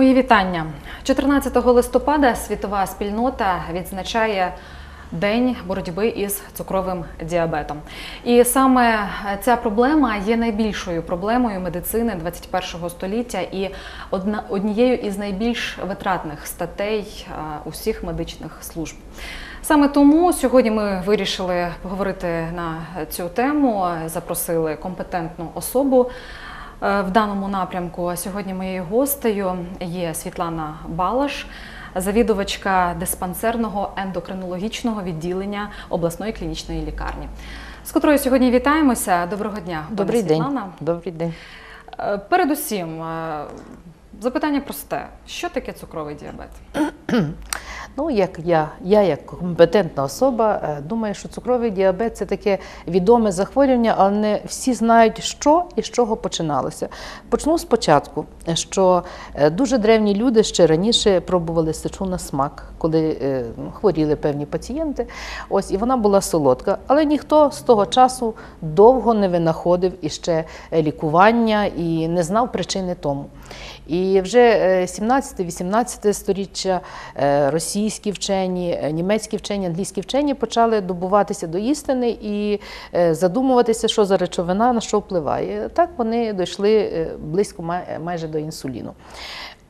Мої вітання. 14 листопада світова спільнота відзначає День боротьби із цукровим діабетом. І саме ця проблема є найбільшою проблемою медицини 21-го століття і однією із найбільш витратних статей усіх медичних служб. Саме тому сьогодні ми вирішили поговорити на цю тему, запросили компетентну особу. Е, В даному напрямку сьогодні моєю гостею є Світлана Балаш, завідувачка диспансерного ендокринологічного відділення обласної клінічної лікарні, з котрою сьогодні вітаємося. Доброго дня, Добрий день. Світлана. Добрий день. Е, Передусім, е, запитання просте: що таке цукровий діабет? Ну, як я, я як компетентна особа, е, думаю, що цукровий діабет це таке відоме захворювання, але не всі знають, що і з чого починалося. Почну спочатку, що е, дуже древні люди ще раніше пробували сечу на смак, коли е, хворіли певні пацієнти. Ось і вона була солодка, але ніхто з того часу довго не винаходив іще лікування і не знав причини тому. І вже е, 17-18 сторіччя е, російські вчені, е, німецькі вчені, англійські вчені почали добуватися до істини і е, задумуватися, що за речовина на що впливає. Так вони дійшли е, близько майже до інсуліну.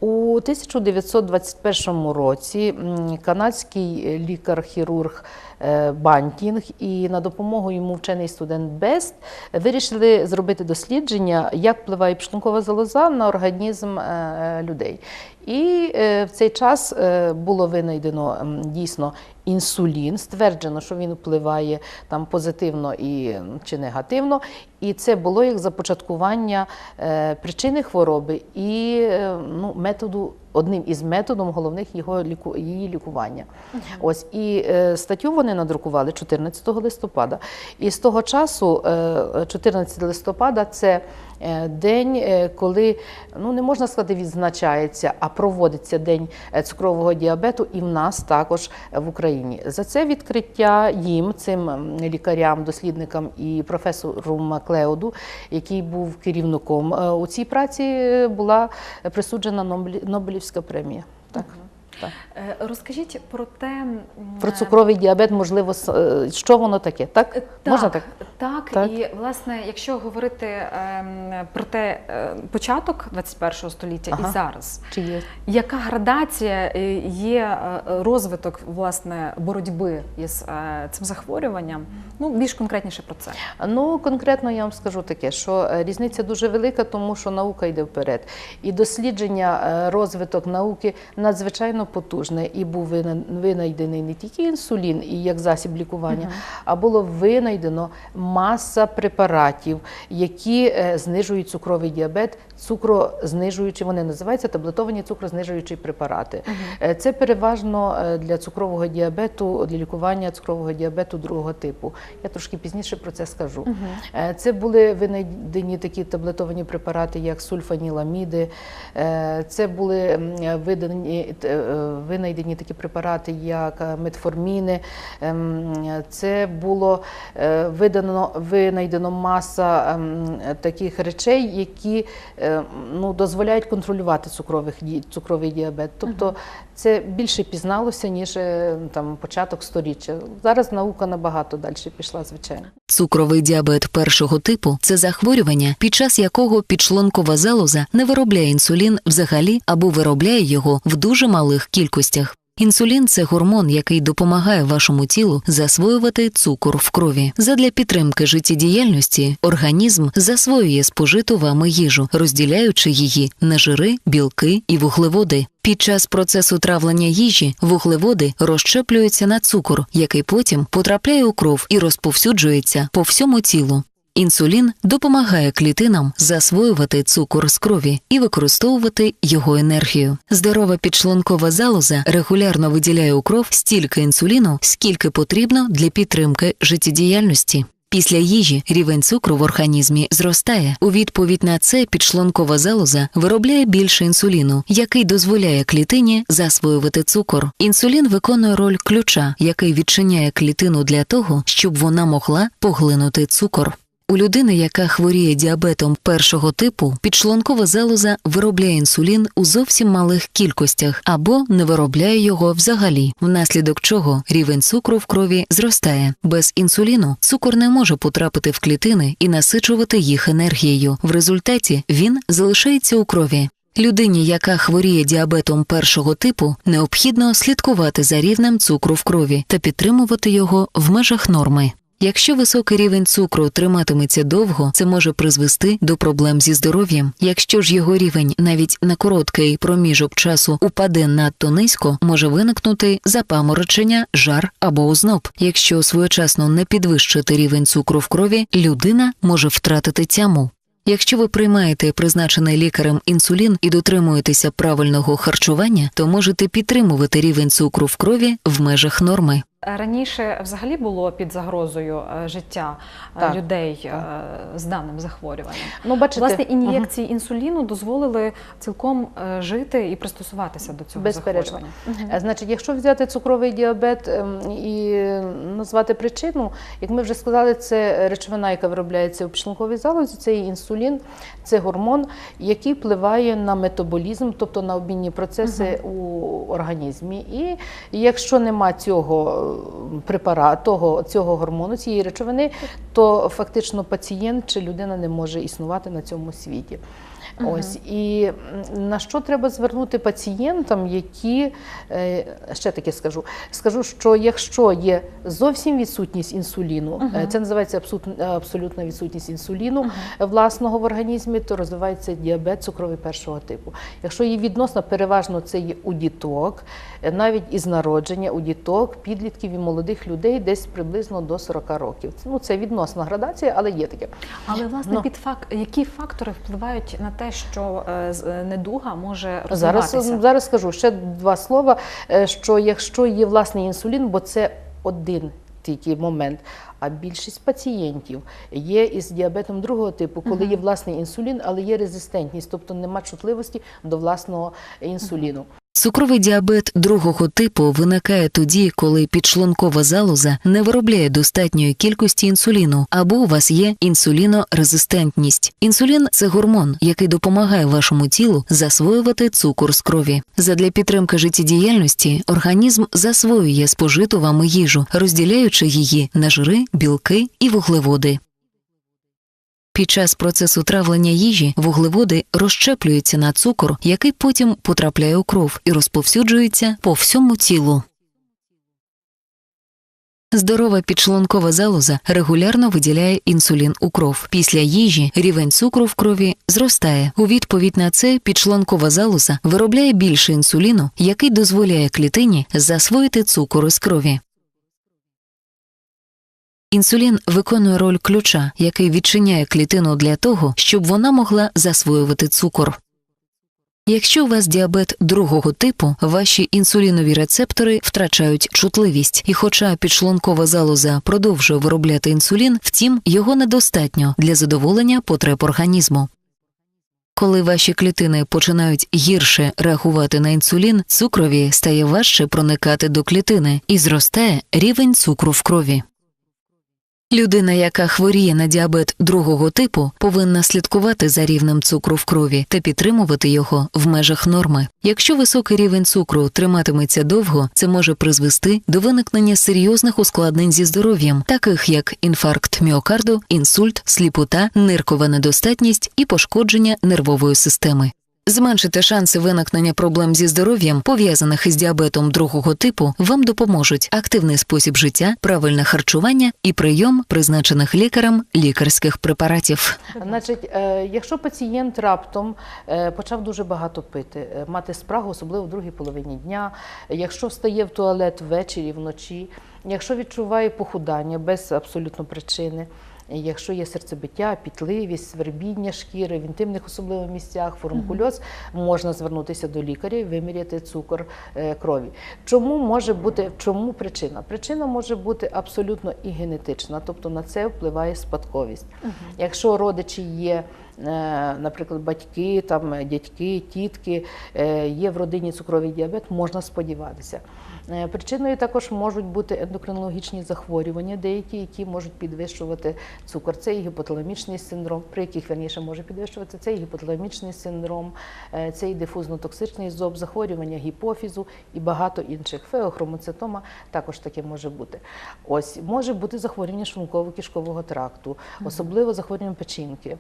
У 1921 році канадський лікар-хірург е, Бантінг і на допомогу йому вчений студент Бест вирішили зробити дослідження, як впливає підшлункова залоза на організм е, людей. І е, в цей час е, було винайдено дійсно інсулін, стверджено, що він впливає там позитивно і чи негативно. І це було як започаткування е, причини хвороби і е, ну, методу. Одним із методів головних його ліку, її лікування. Ось і е, статтю вони надрукували 14 листопада. І з того часу, е, 14 листопада, це день, коли ну не можна сказати, відзначається, а проводиться день цукрового діабету, і в нас також в Україні. За це відкриття їм, цим лікарям, дослідникам і професору Маклеоду, який був керівником е, у цій праці, е, була присуджена Нобелі- Нобелівська премія. Так. Так. Е, Розкажіть про те, Про цукровий діабет, можливо, е, що воно таке? Так? Е, Можна так? Так, Так. і власне, якщо говорити ем, про те початок 21 століття Ага. і зараз, Чи є? яка градація є розвиток власне боротьби із цим захворюванням? Ну більш конкретніше про це. Ну, конкретно я вам скажу таке, що різниця дуже велика, тому що наука йде вперед. І дослідження, розвиток науки надзвичайно потужне. І був вина- винайдений не тільки інсулін і як засіб лікування, а було винайдено маса препаратів, які е, знижують цукровий діабет, цукрознижуючі, вони називаються таблетовані цукрознижуючі препарати. Е, Це переважно е, для цукрового діабету, для лікування цукрового діабету другого типу. Я трошки пізніше про це скажу. Е, Це були винайдені такі таблетовані препарати, як сульфаніламіди. Це були видані, винайдені такі препарати, як метформіни. Ем, Це було видано, винайдено маса ем, таких речей, які ну, дозволяють контролювати цукрових, цукровий діабет. Тобто це більше пізналося, ніж е, там, початок сторіччя. Зараз наука набагато далі пішла, звичайно. Цукровий діабет першого типу це захворювання, під час якого підшлункова залоза не виробляє інсулін взагалі або виробляє його в дуже малих кількостях. Інсулін це гормон, який допомагає вашому тілу засвоювати цукор в крові. Задля підтримки життєдіяльності організм засвоює спожиту вами їжу, розділяючи її на жири, білки і вуглеводи. Під час процесу травлення їжі вуглеводи розщеплюються на цукор, який потім потрапляє у кров і розповсюджується по всьому тілу. Інсулін допомагає клітинам засвоювати цукор з крові і використовувати його енергію. Здорова підшлункова залоза регулярно виділяє у кров стільки інсуліну, скільки потрібно для підтримки життєдіяльності. Після їжі рівень цукру в організмі зростає. У відповідь на це підшлункова залоза виробляє більше інсуліну, який дозволяє клітині засвоювати цукор. Інсулін виконує роль ключа, який відчиняє клітину для того, щоб вона могла поглинути цукор. У людини, яка хворіє діабетом першого типу, підшлункова залоза виробляє інсулін у зовсім малих кількостях або не виробляє його взагалі, внаслідок чого рівень цукру в крові зростає. Без інсуліну цукор не може потрапити в клітини і насичувати їх енергією. В результаті він залишається у крові. Людині, яка хворіє діабетом першого типу, необхідно слідкувати за рівнем цукру в крові та підтримувати його в межах норми. Якщо високий рівень цукру триматиметься довго, це може призвести до проблем зі здоров'ям. Якщо ж його рівень навіть на короткий проміжок часу упаде надто низько, може виникнути запаморочення, жар або озноб. Якщо своєчасно не підвищити рівень цукру в крові, людина може втратити тяму. Якщо ви приймаєте призначений лікарем інсулін і дотримуєтеся правильного харчування, то можете підтримувати рівень цукру в крові в межах норми. Раніше взагалі було під загрозою е, життя е, Так, людей е, з даним захворюванням. Ну, бачите, Власне, ін'єкції інсуліну дозволили цілком жити і пристосуватися до цього захворювання. Е, Значить, якщо взяти цукровий діабет ем, і назвати причину, як ми вже сказали, це речовина, яка виробляється у підшлунковій залозі, це є інсулін, це гормон, який впливає на метаболізм, тобто на обмінні процеси у організмі. І якщо нема цього препарату, того, цього гормону, цієї речовини, то фактично пацієнт чи людина не може існувати на цьому світі. Ось і на що треба звернути пацієнтам, які е, ще таке скажу. Скажу, що якщо є зовсім відсутність інсуліну, е, це називається абсолютна, абсолютна відсутність інсуліну е, власного в організмі, то розвивається діабет цукровий першого типу. Якщо є відносно, переважно це є у діток, е, навіть із народження у діток, підлітків і молодих людей десь приблизно до 40 років. Ну це відносна градація, але є таке. Але власне Ну. під фак... які фактори впливають на те, що е, е, недуга може Зараз, розвиватися? зараз скажу ще два слова. е, Що якщо є власний інсулін, бо це один тільки момент. А більшість пацієнтів є із діабетом другого типу, коли є власний інсулін, але є резистентність, тобто нема чутливості до власного інсуліну. Цукровий діабет другого типу виникає тоді, коли підшлункова залоза не виробляє достатньої кількості інсуліну, або у вас є інсулінорезистентність. Інсулін це гормон, який допомагає вашому тілу засвоювати цукор з крові. Задля підтримки життєдіяльності організм засвоює спожиту вами їжу, розділяючи її на жири, білки і вуглеводи. Під час процесу травлення їжі вуглеводи розщеплюються на цукор, який потім потрапляє у кров і розповсюджується по всьому тілу. Здорова підшлункова залоза регулярно виділяє інсулін у кров. Після їжі рівень цукру в крові зростає. У відповідь на це підшлункова залоза виробляє більше інсуліну, який дозволяє клітині засвоїти цукор із крові. Інсулін виконує роль ключа, який відчиняє клітину для того, щоб вона могла засвоювати цукор. Якщо у вас діабет другого типу, ваші інсулінові рецептори втрачають чутливість, і хоча підшлункова залоза продовжує виробляти інсулін, втім його недостатньо для задоволення потреб організму. Коли ваші клітини починають гірше реагувати на інсулін, цукрові стає важче проникати до клітини і зростає рівень цукру в крові. Людина, яка хворіє на діабет другого типу, повинна слідкувати за рівнем цукру в крові та підтримувати його в межах норми. Якщо високий рівень цукру триматиметься довго, це може призвести до виникнення серйозних ускладнень зі здоров'ям, таких як інфаркт міокарду, інсульт, сліпота, ниркова недостатність і пошкодження нервової системи. Зменшити шанси виникнення проблем зі здоров'ям, пов'язаних із діабетом другого типу, вам допоможуть активний спосіб життя, правильне харчування і прийом призначених лікарем лікарських препаратів. Значить, е, якщо пацієнт раптом е, почав дуже багато пити, е, мати спрагу, особливо в другій половині дня, якщо встає в туалет ввечері, вночі, якщо відчуває похудання без абсолютно причини. Якщо є серцебиття, пітливість, свербіння шкіри в інтимних особливо місцях, фурункульоз, можна звернутися до лікаря і виміряти цукор е, крові. Чому може бути чому причина? Причина може бути абсолютно і генетична, тобто на це впливає спадковість. Якщо родичі є е, наприклад, батьки, там, е, дядьки, тітки, є в родині цукровий діабет, можна сподіватися. Е, Причиною також можуть бути ендокринологічні захворювання, деякі, які можуть підвищувати цукор. Це і гіпоталамічний синдром, при яких верніше може підвищувати, це і гіпоталамічний синдром, е, це і дифузно-токсичний зоб, захворювання гіпофізу і багато інших. Феохромоцитома також таке може бути. Ось може бути захворювання шлунково-кишкового тракту, особливо захворювання печінки.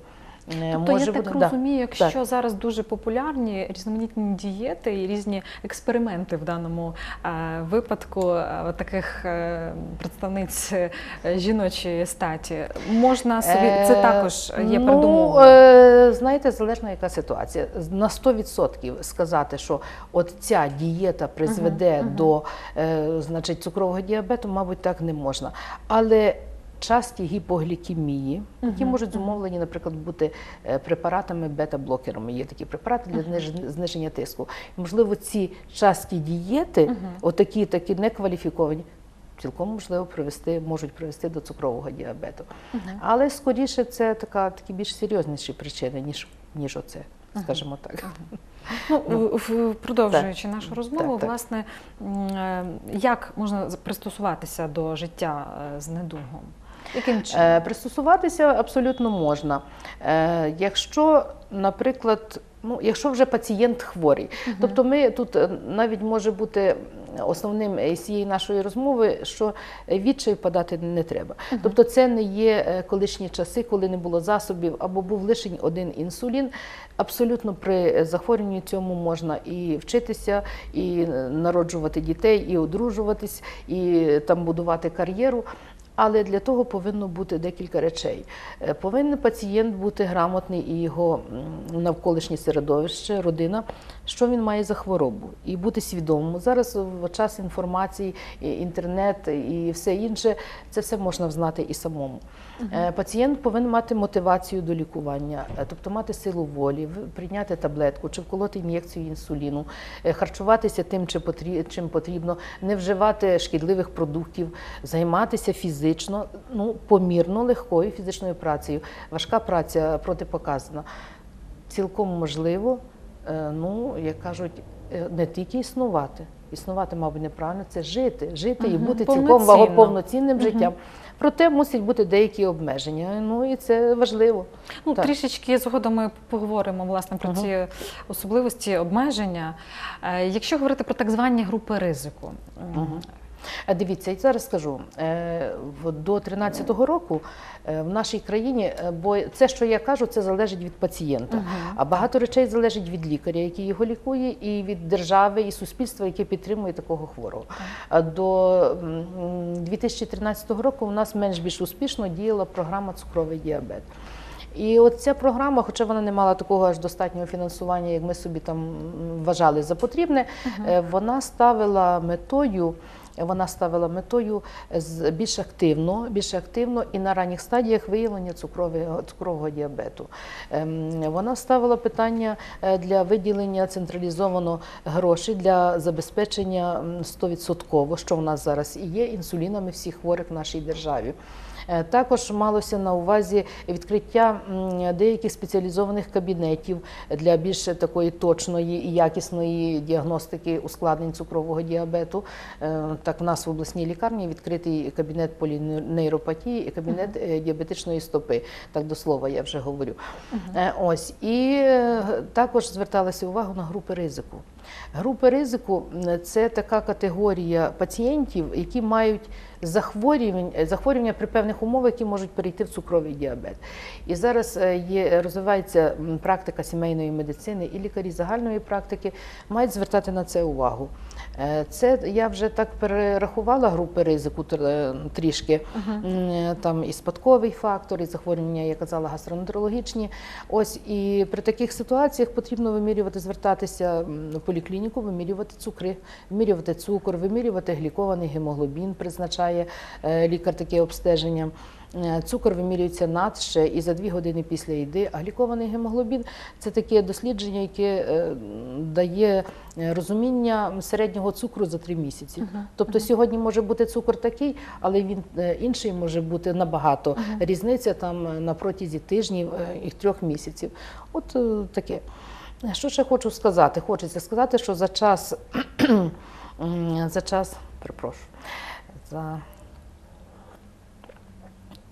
Е, Тобто може я так бути- да. розумію, якщо Так. зараз дуже популярні різноманітні дієти і різні експерименти в даному е, випадку е, таких е, представниць е, жіночої статі, можна собі це Е, також є ну, передумовою. е, знаєте, залежно яка ситуація. На 100% сказати, що от ця дієта призведе до е, значить, цукрового діабету, мабуть, так не можна. Але часті гіпоглікемії, які можуть зумовлені, наприклад, бути е, препаратами бета-блокерами. Є такі препарати для зниж- зниження тиску. І, можливо, ці часті дієти, отакі такі некваліфіковані, цілком можливо привести, можуть привести до цукрового діабету. Але скоріше це така такі більш серйозніші причини, ніж ніж оце, скажімо так. Ну, в- продовжуючи нашу розмову, Так, власне, е, як можна пристосуватися до життя е, з недугом? Яким чином? Е, Пристосуватися абсолютно можна. Е, Якщо, наприклад, ну, якщо вже пацієнт хворий, тобто ми тут е, навіть може бути основним з цієї нашої розмови, що відчай подати не треба. Тобто це не є колишні часи, коли не було засобів або був лише один інсулін. Абсолютно при захворюванні цьому можна і вчитися, і народжувати дітей, і одружуватись, і там будувати кар'єру. Але для того повинно бути декілька речей. Е, Повинен пацієнт бути грамотний і його навколишнє середовище, родина, що він має за хворобу, і бути свідомим. Зараз в час інформації, інтернет і все інше, це все можна взнати і самому. Е, Пацієнт повинен мати мотивацію до лікування, е, тобто мати силу волі, прийняти таблетку чи вколоти ін'єкцію інсуліну, харчуватися тим, чим потрібно, не вживати шкідливих продуктів, займатися фізично, ну помірно легкою фізичною працею. Важка праця протипоказана. Цілком можливо, е, ну як кажуть, е, не тільки існувати. Існувати, мабуть, неправильно, це жити, жити і бути цілком повноцінним життям. Проте мусять бути деякі обмеження. Ну і це важливо. Ну, Так. трішечки згодом ми поговоримо власне про Мгм. ці особливості обмеження. Е, Якщо говорити про так звані групи ризику. А Дивіться, я зараз скажу е, до 13-го року е, в нашій країні, е, бо це, що я кажу, це залежить від пацієнта. А багато речей залежить від лікаря, який його лікує, і від держави і суспільства, яке підтримує такого хворого. До 2013 року у нас менш більш успішно діяла програма цукровий діабет. І от ця програма, хоча вона не мала такого аж достатнього фінансування, як ми собі там вважали за потрібне, е, вона ставила метою. Вона ставила метою з- більш активно, більш активно і на ранніх стадіях виявлення цукрового, цукрового діабету. Ем, Вона ставила питання е, для виділення централізовано грошей для забезпечення м, 100%, що в нас зараз і є, інсулінами всіх хворих в нашій державі. Е, Також малося на увазі відкриття деяких спеціалізованих кабінетів для більш такої точної і якісної діагностики ускладнень цукрового діабету. Е, Так, в нас в обласній лікарні відкритий кабінет полінейропатії і кабінет е, діабетичної стопи. Так до слова я вже говорю. Ось і також зверталася увагу на групи ризику. Групи ризику це така категорія пацієнтів, які мають захворювання, захворювання при певних умовах, які можуть перейти в цукровий діабет. І зараз е, є, розвивається практика сімейної медицини, і лікарі загальної практики мають звертати на це увагу. Е, Це я вже так перерахувала групи ризику тр- е, трішки. М, Там і спадковий фактор, і захворювання, я казала, гастроентерологічні. Ось і при таких ситуаціях потрібно вимірювати, звертатися в поліклініку, вимірювати цукри, вимірювати цукор, вимірювати глікований гемоглобін, призначає е, лікар таке обстеження. Е, Цукор вимірюється над ще і за дві години після їди. А глікований гемоглобін це таке дослідження, яке е, дає розуміння середнього цукру за три місяці. Тобто сьогодні може бути цукор такий, але він інший може бути набагато. Різниця там на протязі тижнів і трьох місяців. От таке. Що ще хочу сказати? Хочеться сказати, що за час, за час, перепрошую, за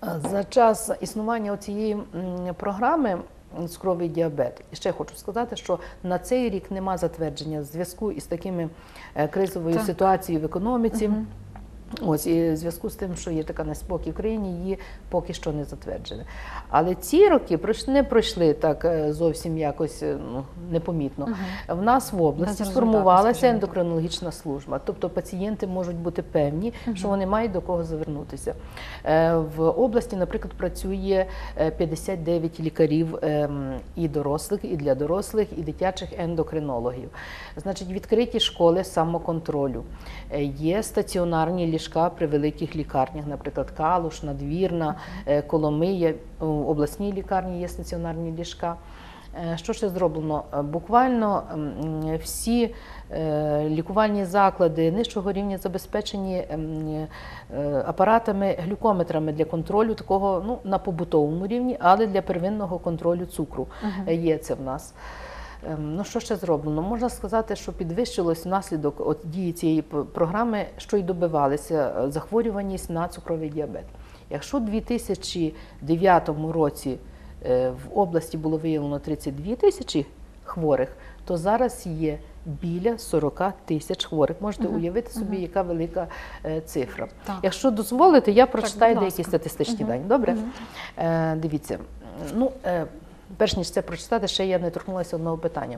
за час існування цієї програми цукровий діабет. І ще хочу сказати, що на цей рік нема затвердження в зв'язку із такими е, кризовою Так. ситуацією в економіці. Ось і в зв'язку з тим, що є така неспокій в країні, її поки що не затверджені. Але ці роки не пройшли так е, зовсім якось е, ну, непомітно. В нас в області Безрезультатно, сформувалася ендокринологічна служба. Тобто пацієнти можуть бути певні, що вони мають до кого звернутися. Е, В області, наприклад, працює е, 59 лікарів ем, і дорослих, і для дорослих, і дитячих ендокринологів. Значить, відкриті школи самоконтролю. Є стаціонарні ліжка при великих лікарнях, наприклад, Калуш, Надвірна, е, Коломия, у обласній лікарні є стаціонарні ліжка. Е, Що ще зроблено? Е, Буквально всі лікувальні заклади нижчого рівня забезпечені апаратами, глюкометрами для контролю такого ну, на побутовому рівні, але для первинного контролю цукру є це в нас. Ем, Ну, що ще зроблено? Можна сказати, що підвищилось внаслідок от дії цієї програми, що й добивалися е, захворюваність на цукровий діабет. Якщо у 2009 році е, в області було виявлено 32 тисячі хворих, то зараз є біля 40 тисяч хворих. Можете уявити собі, яка велика е, цифра. Так. Якщо дозволите, я прочитаю будь деякі статистичні дані. Добре? Е, дивіться, ну, е, перш ніж це прочитати, ще я не торкнулася одного питання.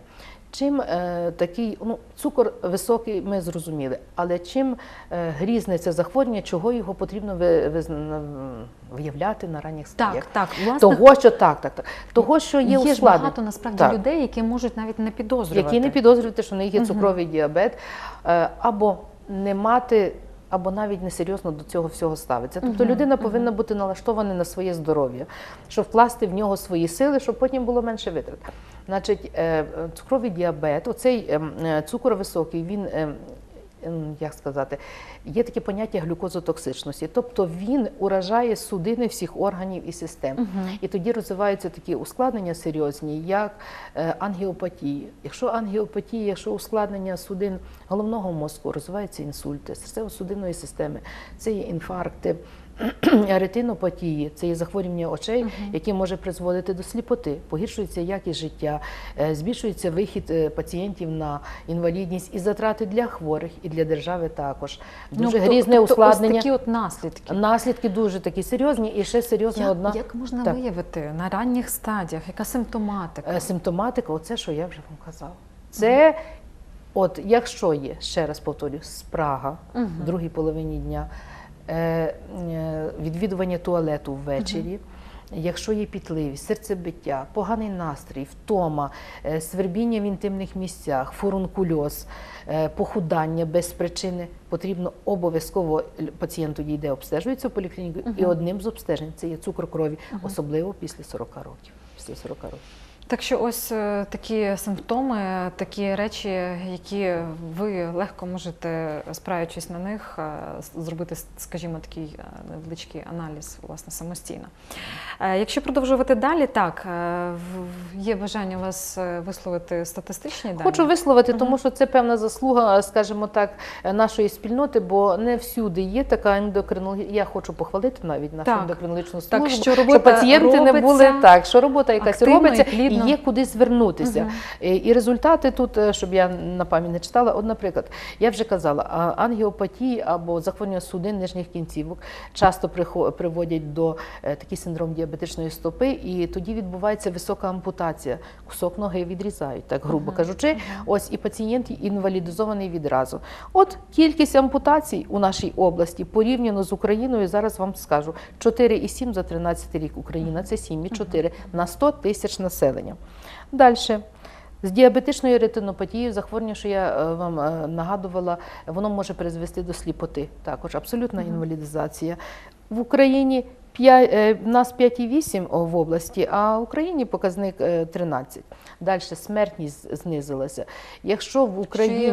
Чим е, такий, ну, цукор високий, ми зрозуміли, але чим е, грізне це захворювання, чого його потрібно ви, визна- виявляти на ранніх стадіях? Так, так. Власне, Того, що так, так, так. Того, що є, є ж ускладнення. багато насправді Так. людей, які можуть навіть не підозрювати. які не підозрюють, що в них є цукровий діабет, е, або не мати, або навіть несерйозно до цього всього ставиться. Тобто людина повинна бути налаштована на своє здоров'я, щоб вкласти в нього свої сили, щоб потім було менше витрат. Значить, е, цукровий діабет, оцей ем, е, цукор високий, він. Ем, Як сказати, є таке поняття глюкозотоксичності, тобто він уражає судини всіх органів і систем. І тоді розвиваються такі ускладнення серйозні, як е, ангіопатії. Якщо ангіопатія, якщо ускладнення судин головного мозку, розвиваються інсульти, серцево-судинної системи, це є інфаркти. Ретинопатії це є захворювання очей, які може призводити до сліпоти, погіршується якість життя, е, збільшується вихід е, пацієнтів на інвалідність і затрати для хворих, і для держави також. Дуже то- грізне тобто ускладнення. Ось такі от наслідки. Наслідки дуже такі серйозні, і ще серйозна Як, одна як можна Так. виявити на ранніх стадіях? Яка симптоматика? Е, симптоматика, оце, що я вже вам казала. Це, от якщо є, ще раз повторюю, спрага в другій половині дня, відвідування туалету ввечері. Якщо є пітливість, серцебиття, поганий настрій, втома, е, свербіння в інтимних місцях, фурункульоз, е, похудання без причини, потрібно обов'язково пацієнт тоді йде обстежується в поліклініку, і одним з обстежень це є цукор крові, особливо після 40 років. Після 40 років. Так що ось е, такі симптоми, такі речі, які ви легко можете, спираючись на них, е, зробити, скажімо, такий е, невеличкий аналіз власне самостійно. Якщо продовжувати далі, так є бажання у вас висловити статистичні дані. Хочу висловити, тому що це певна заслуга, скажімо так, нашої спільноти, бо не всюди є така ендокринологія. Я хочу похвалити навіть нашу Так. ендокринологічну службу, Так, що робота пацієнти не були так, що робота якась активно робиться, і плідно. є куди звернутися. Мгм. І, і результати тут, е, щоб я на пам'ять не читала, от, наприклад, я вже казала, ангіопатії або захворювання судин нижніх кінцівок часто приводять до е, такий синдром діабетичної стопи, і тоді відбувається висока ампутація. Кусок ноги відрізають, так грубо кажучи. Ось і пацієнт інвалідизований відразу. От кількість ампутацій у нашій області порівняно з Україною, зараз вам скажу 4,7 за 13 рік Україна, це 7,4 на 100 тисяч населення. Далі. З діабетичною ретинопатією, захворювання, що я е, вам е, нагадувала, воно може призвести до сліпоти. Також абсолютна інвалідизація. В Україні П'ять- е, У нас 5,8 в області, а в Україні показник е, 13. Далі смертність знизилася. Якщо в Україні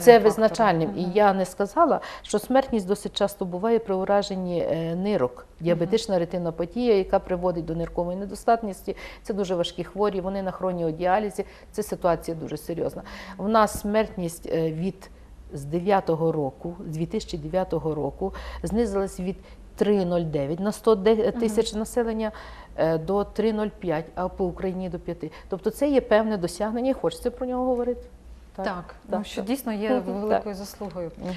це визначальним, і я не сказала, що смертність досить часто буває при ураженні е, нирок, діабетична ретинопатія, яка приводить до ниркової недостатності. Це дуже важкі хворі, вони на хроніодіалізі. Це ситуація дуже серйозна. У нас смертність е, від з 9 року, з 2009 року, знизилась від 3,09 на 100 де- тисяч населення е, до 3,05, а по Україні до 5. Тобто це є певне досягнення, і хочеться про нього говорити. Так, так так, що так. дійсно є великою заслугою. Угу.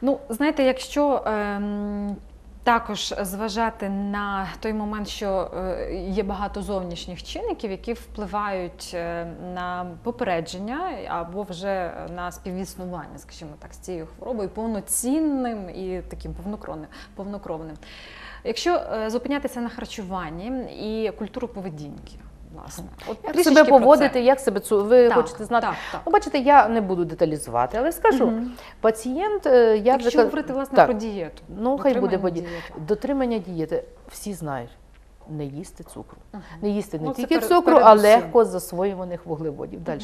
Ну, знаєте, якщо ем, також зважати на той момент, що е, є багато зовнішніх чинників, які впливають е, на попередження або вже на співіснування, скажімо так, з цією хворобою, повноцінним і таким повнокровним. Якщо е, зупинятися на харчуванні і культуру поведінки, власне, от Як себе поводити, як себе цу- ви Так, хочете знати? Так, так. Ну, бачите, я не буду деталізувати, але скажу, угу. пацієнт, е, я вже Якщо говорити власне так, про дієту, Ну, хай буде дієти. Дотримання дієти. Всі знають. Не їсти цукру. Мгм. Не їсти не Ну, тільки перед- цукру, а легко засвоюваних вуглеводів. Далі.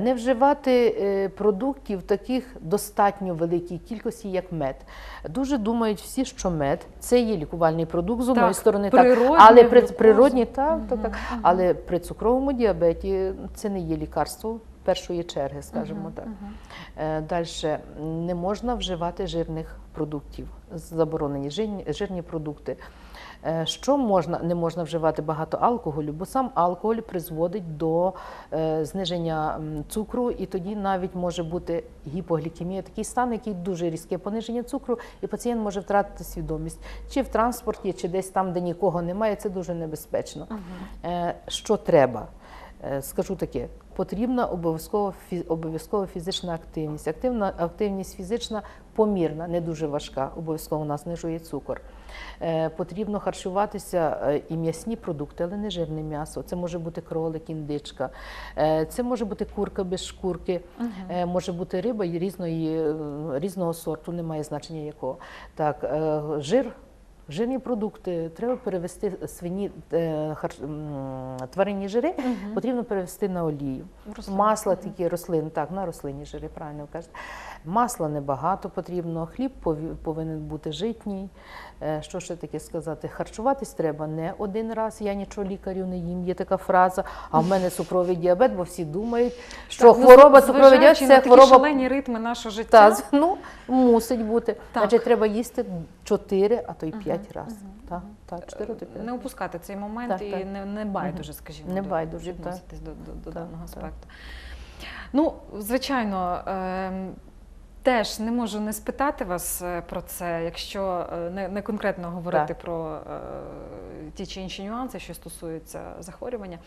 Не вживати е, продуктів таких достатньо великій кількості, як мед. Дуже думають всі, що мед це є лікувальний продукт з одної сторони, так, але при природні, так, так, так. але при цукровому діабеті це не є лікарство першої черги, скажімо так. Далі не можна вживати жирних продуктів, заборонені жирні, продукти. Е, Що можна, не можна вживати багато алкоголю, бо сам алкоголь призводить до е, зниження цукру, і тоді навіть може бути гіпоглікемія, такий стан, який дуже різке пониження цукру, і пацієнт може втратити свідомість чи в транспорті, чи десь там, де нікого немає. Це дуже небезпечно. Е, Що треба? Е, Скажу таке: потрібна обов'язково обов'язково фізична активність. Активна активність фізична помірна, не дуже важка. Обов'язково вона знижує цукор. Е, Потрібно харчуватися е, і м'ясні продукти, але не жирне м'ясо. Це може бути кролик, індичка, Е, це може бути курка без шкурки, Е, може бути риба і різної, різного сорту, немає значення якого. Так, жир. Жирні продукти треба перевести свині е, тваринні жири, потрібно перевести на олію. Рослин. Масла тільки рослин, так, на рослинні жири, правильно ви кажете. Масла небагато потрібно, хліб повинен бути житній. Е, Що ще таке сказати? Харчуватись треба не один раз. Я нічого лікарю не їм. Є така фраза. А в мене цукровий діабет, бо всі думають, що Так, ну, хвороба цукровий діабет це такі хвороба шалені ритми нашого життя. та, ну, мусить бути. Так. Значить, треба їсти 4, а то й 5 разів. Так, так, 4 то 5. Не опускати цей момент Так, і так. не, не байдуже, скажімо, Не байдуже, так. до, до, до Так, даного аспекту. Ну, звичайно, ем, теж не можу не спитати вас е, про це, якщо е, не, не конкретно говорити Так. про е, ті чи інші нюанси, що стосуються захворювання.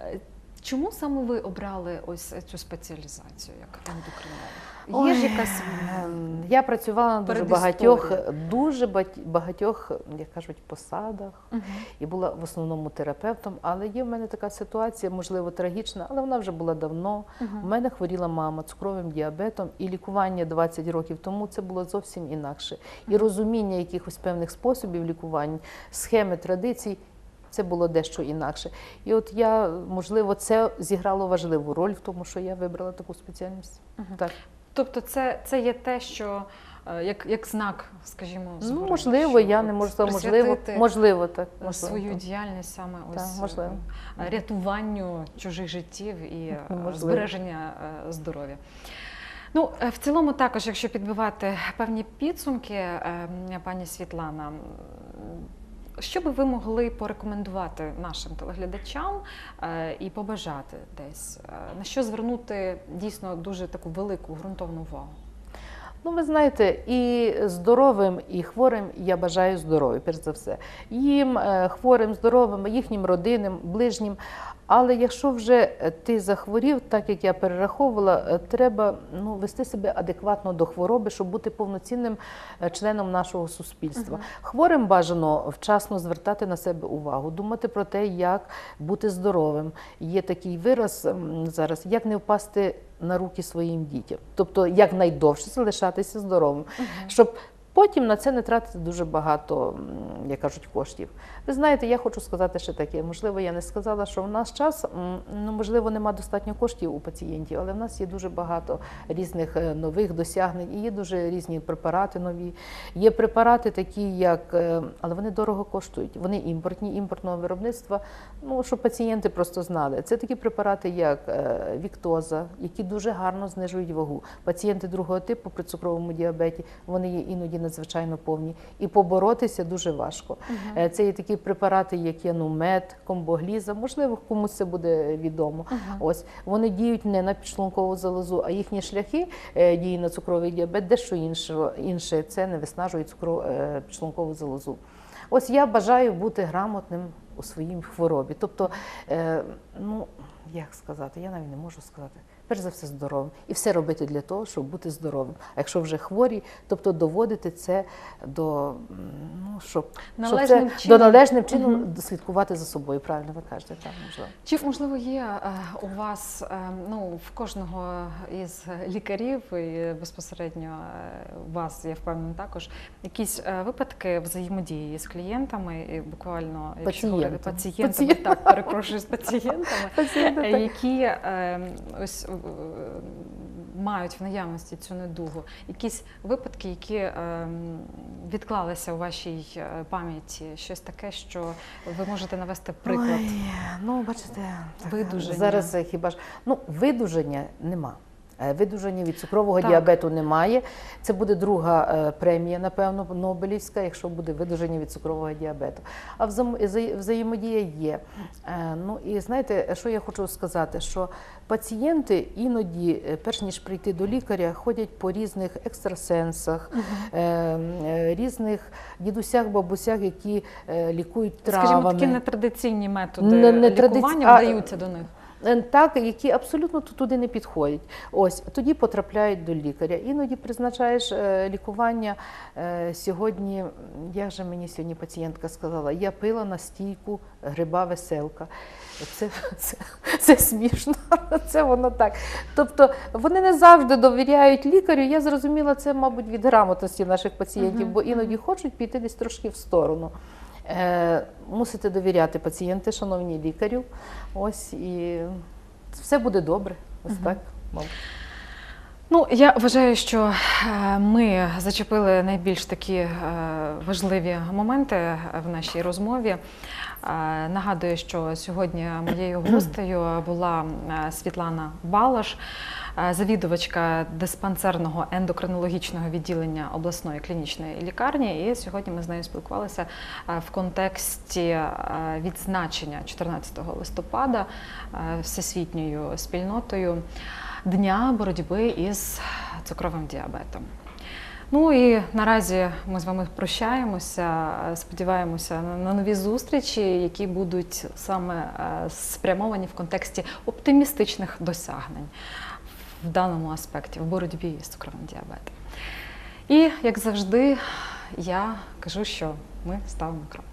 Е, Чому саме ви обрали ось цю спеціалізацію як ендокринолог? Є ж якась ем, Я працювала на дуже багатьох, дуже багатьох, як кажуть, посадах Мгм. і була в основному терапевтом. Але є в мене така ситуація, можливо, трагічна, але вона вже була давно. У мене хворіла мама цукровим діабетом, і лікування 20 років тому це було зовсім інакше. І розуміння якихось певних способів лікування, схеми традицій. Це було дещо інакше. І от я, можливо, це зіграло важливу роль в тому, що я вибрала таку спеціальність. Так. Тобто, це, це є те, що е, як, як знак, скажімо, Ну, можливо, я не можу сказати, можливо, можливо, так. Можливо, свою так. діяльність саме Так, можливо. е, рятуванню чужих життів і е, Можливо. збереження здоров'я. Ну, в цілому, також, якщо підбивати певні підсумки, пані Світлана, що би ви могли порекомендувати нашим телеглядачам е, і побажати десь, е, на що звернути дійсно дуже таку велику ґрунтовну увагу? Ну, ви знаєте, і здоровим, і хворим я бажаю здоров'я, перш за все. Їм, е, хворим, здоровим, їхнім родинам, ближнім. Але якщо вже е, ти захворів, так як я перераховувала, е, треба ну, вести себе адекватно до хвороби, щоб бути повноцінним е, членом нашого суспільства. Хворим бажано вчасно звертати на себе увагу, думати про те, як бути здоровим. Є такий вираз зараз, як не впасти на руки своїм дітям, тобто як найдовше залишатися здоровим, щоб потім на це не тратити дуже багато, як кажуть, коштів. Ви знаєте, я хочу сказати ще таке. Можливо, я не сказала, що в нас час, ну можливо, нема достатньо коштів у пацієнтів, але в нас є дуже багато різних е, нових досягнень, і є дуже різні препарати нові. Є препарати такі, як е, але вони дорого коштують. Вони імпортні, імпортного виробництва. Ну щоб пацієнти просто знали. Це такі препарати, як е, віктоза, які дуже гарно знижують вагу. Пацієнти другого типу при цукровому діабеті вони є іноді надзвичайно повні, і поборотися дуже важко. Е, Це є такі препарати, як янумет, комбогліза. Можливо, комусь це буде відомо. Ось вони діють не на підшлункову залозу, а їхні шляхи е, дії на цукровий діабет дещо інше. інше. Це не виснажує цукро, е, підшлункову залозу. Ось я бажаю бути грамотним у своїй хворобі. Тобто, ну як сказати, я навіть не можу сказати. Перш за все здоровим. І все робити для того, щоб бути здоровим. А якщо вже хворі, тобто доводити це до ну, щоб, Належним щоб це, чином. до належним чином Мгм. слідкувати за собою. Правильно ви кажете, так можливо. Чи можливо є е, у вас е, ну в кожного із лікарів і безпосередньо е, у вас, я впевнена, також якісь випадки взаємодії з клієнтами і буквально Пацієнтами. пацієнтами, Пацієнтами. так перепрошую з пацієнтами. Пацієнти Е, які ось мають в наявності цю недугу, якісь випадки, які е, відклалися у вашій е, пам'яті, щось таке, що ви можете навести приклад. Ой, ну, бачите, Видуження. Зараз е, хіба ж ну видуження нема. Е, Видуження від цукрового Так. діабету немає. Це буде друга е, премія, напевно, Нобелівська, якщо буде видуження від цукрового діабету. А взаємодія є. Е, Ну і знаєте, що я хочу сказати, що пацієнти іноді, перш ніж прийти до лікаря, ходять по різних екстрасенсах, різних дідусях, бабусях, які лікують травами. Скажімо, такі нетрадиційні методи Не- не лікування а- вдаються до них. Е, Так, які абсолютно ту- туди не підходять. Ось тоді потрапляють до лікаря. Іноді призначаєш е, лікування. Е, Сьогодні, як же мені сьогодні пацієнтка сказала, я пила настійку гриба веселка. Це, це, це смішно, це воно так. Тобто вони не завжди довіряють лікарю. Я зрозуміла, це, мабуть, від грамотності наших пацієнтів, бо іноді хочуть піти десь трошки в сторону. Е, мусите довіряти пацієнти, шановні лікарю. Ось і все буде добре. Ось угу. так. мабуть. Ну, я вважаю, що е, ми зачепили найбільш такі е, важливі моменти в нашій розмові. Нагадую, що сьогодні моєю гостею була е, Світлана Балаш, е, завідувачка диспансерного ендокринологічного відділення обласної клінічної лікарні. І сьогодні ми з нею спілкувалися е, в контексті відзначення 14 листопада всесвітньою спільнотою. Дня боротьби із цукровим діабетом. Ну і наразі ми з вами прощаємося. Сподіваємося на- нові зустрічі, які будуть саме е, спрямовані в контексті оптимістичних досягнень в даному аспекті в боротьбі з цукровим діабетом. І як завжди, я кажу, що ми ставимо крапку.